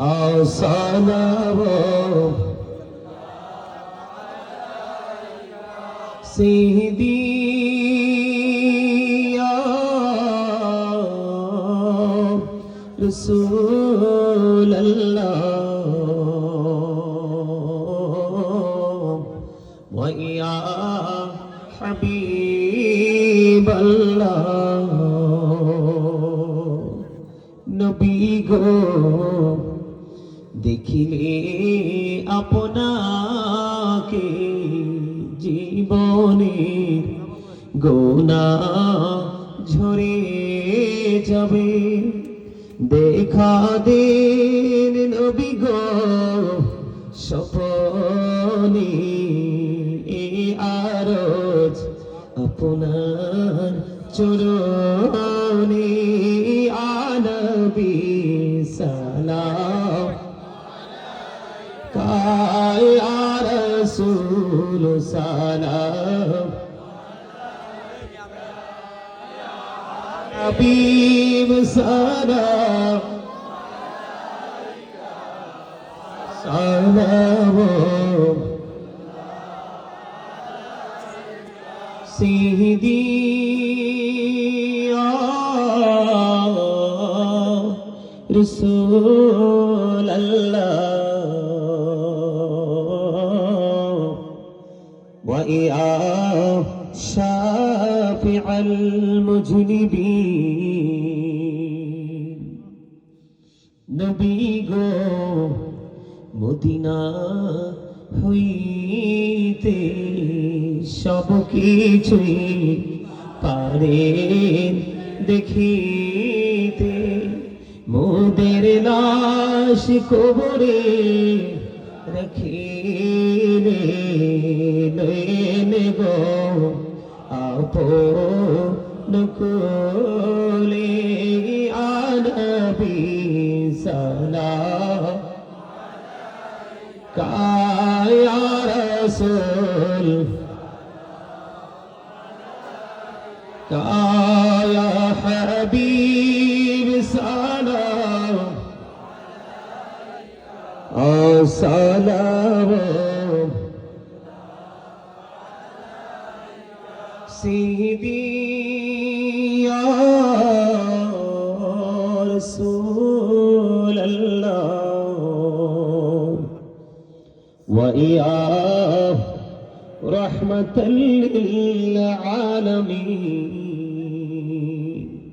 সালাম সিদিয়া রসুল ওয়া হাবিব নবী গো। দেখিলে আপনাকে জীবনে গোনা ঝরে যাবে। দেখা দেন নবী গো এ আরজ আপনার চরণে। يا رسول سلام. حبيب سلام. سلام. سيدي يا رسول وإياه شافع المجنبين نبي গো মদিনা হইতে সব কিছুই পারেন দেখিতে মোদের লাশ কবরে রাখিলে নয়ন গো আপন কোলে আনবি সালাম কায়া রসুল কায়া হাবিব سلام. سيدي يا رسول الله. وإياه رحمة للعالمين.